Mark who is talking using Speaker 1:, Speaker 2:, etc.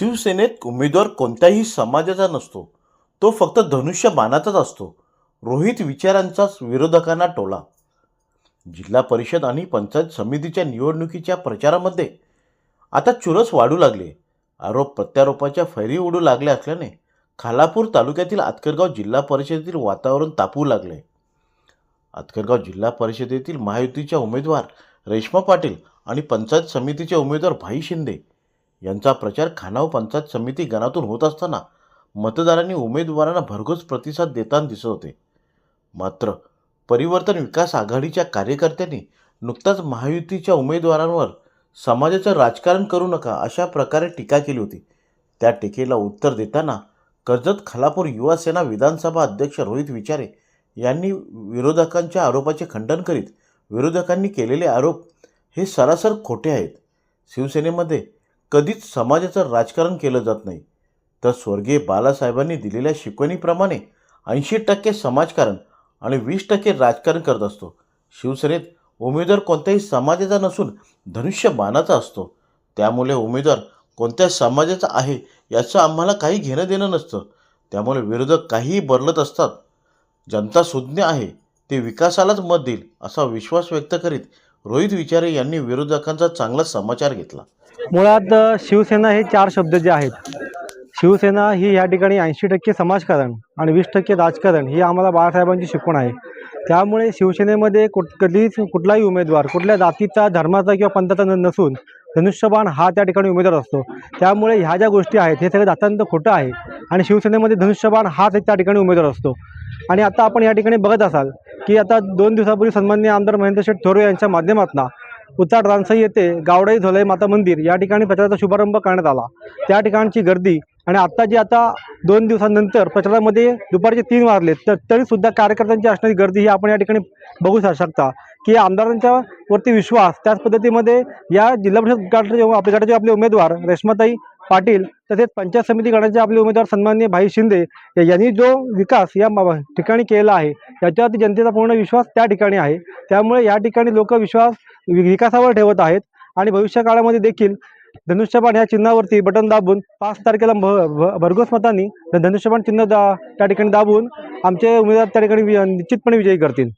Speaker 1: शिवसेनेत उमेदवार कोणत्याही समाजाचा नसतो. तो फक्त धनुष्यबाणाचाच असतो. रोहित विचारांचाच विरोधकांना टोला. जिल्हा परिषद आणि पंचायत समितीच्या निवडणुकीच्या प्रचारामध्ये आता चुरस वाढू लागले. आरोप प्रत्यारोपाच्या फैरी उडू लागल्या असल्याने खालापूर तालुक्यातील आतकरगाव जिल्हा परिषदेतील वातावरण तापू लागले. आतकरगाव जिल्हा परिषदेतील महायुतीच्या उमेदवार रेश्मा पाटील आणि पंचायत समितीचे उमेदवार भाई शिंदे यांचा प्रचार खानाव पंचायत समिती गणातून होत असताना मतदारांनी उमेदवारांना भरघोस प्रतिसाद देताना दिसत होते. मात्र परिवर्तन विकास आघाडीच्या कार्यकर्त्यांनी नुकताच महायुतीच्या उमेदवारांवर समाजाचं राजकारण करू नका अशा प्रकारे टीका केली होती. त्या टीकेला उत्तर देताना कर्जत खालापूर युवा सेना विधानसभा अध्यक्ष रोहित विचारे यांनी विरोधकांच्या आरोपाचे खंडन करीत विरोधकांनी केलेले आरोप हे सरासर खोटे आहेत. शिवसेनेमध्ये कधीच समाजाचं राजकारण केलं जात नाही. तर स्वर्गीय बालासाहेबांनी दिलेल्या शिकवणीप्रमाणे ऐंशी टक्के समाजकारण आणि वीस टक्के राजकारण करत असतो. शिवसेनेत उमेदवार कोणत्याही समाजाचा नसून धनुष्य बाणाचा असतो. त्यामुळे उमेदवार कोणत्या समाजाचा आहे याचं आम्हाला काही घेणं देणं नसतं. त्यामुळे विरोधक काहीही बदलत असतात. जनता सुज्ञ आहे ते विकासालाच मत देईल असा विश्वास व्यक्त करीत रोहित विचारे यांनी विरोधकांचा चांगला समाचार घेतला.
Speaker 2: मुळात शिवसेना हे चार शब्द जे आहेत शिवसेना ही या ठिकाणी ऐंशी टक्के समाजकारण आणि वीस टक्के राजकारण ही आम्हाला बाळासाहेबांची शिकवण आहे. त्यामुळे शिवसेनेमध्ये कुठ कधीच कुठलाही उमेदवार कुठल्या जातीचा धर्माचा किंवा पंथाचा नसून धनुष्यबाण हा त्या ठिकाणी उमेदवार असतो. त्यामुळे ह्या ज्या गोष्टी आहेत हे सगळं अत्यंत खोटं आहे आणि शिवसेनेमध्ये धनुष्यबाण हाच एक त्या ठिकाणी उमेदवार असतो. आणि आता आपण या ठिकाणी बघत असाल की आता दोन दिवसापूर्वी सन्माननीय आमदार महेंद्र शेठ थोरवे यांच्या माध्यमातून उचाड रानसई येथे गावडाई झोलाई माता मंदिर या ठिकाणी प्रचाराचा शुभारंभ करण्यात आला. त्या ठिकाणची गर्दी आणि आत्ता जी आता दोन दिवसांनंतर प्रचारामध्ये दुपारचे तीन वाजले तर तरीसुद्धा कार्यकर्त्यांची असणारी गर्दी ही आपण या ठिकाणी बघू शकता. की आमदारांच्या वरती विश्वास त्याच पद्धतीमध्ये या जिल्हा परिषद गटाचे जे आपले गटाचे आपले उमेदवार रेश्माताई पाटील तसेच पंचायत समिती गणाचे आपले उमेदवार सन्माननीय भाई शिंदे यांनी जो विकास या ठिकाणी केला आहे याच्यावरती जनतेचा पूर्ण विश्वास त्या ठिकाणी आहे. त्यामुळे या ठिकाणी लोक विश्वास वि- विकासावर ठेवत आहेत आणि भविष्य काळामध्ये देखील धनुष्यबाण या चिन्हावरती बटन दाबून पाच तारखेला भ- भ- भरघोस मतांनी धनुष्यबाण चिन्ह दा त्या ठिकाणी दाबून आमचे उमेदवार त्या ठिकाणी वि- निश्चितपणे विजयी करतील.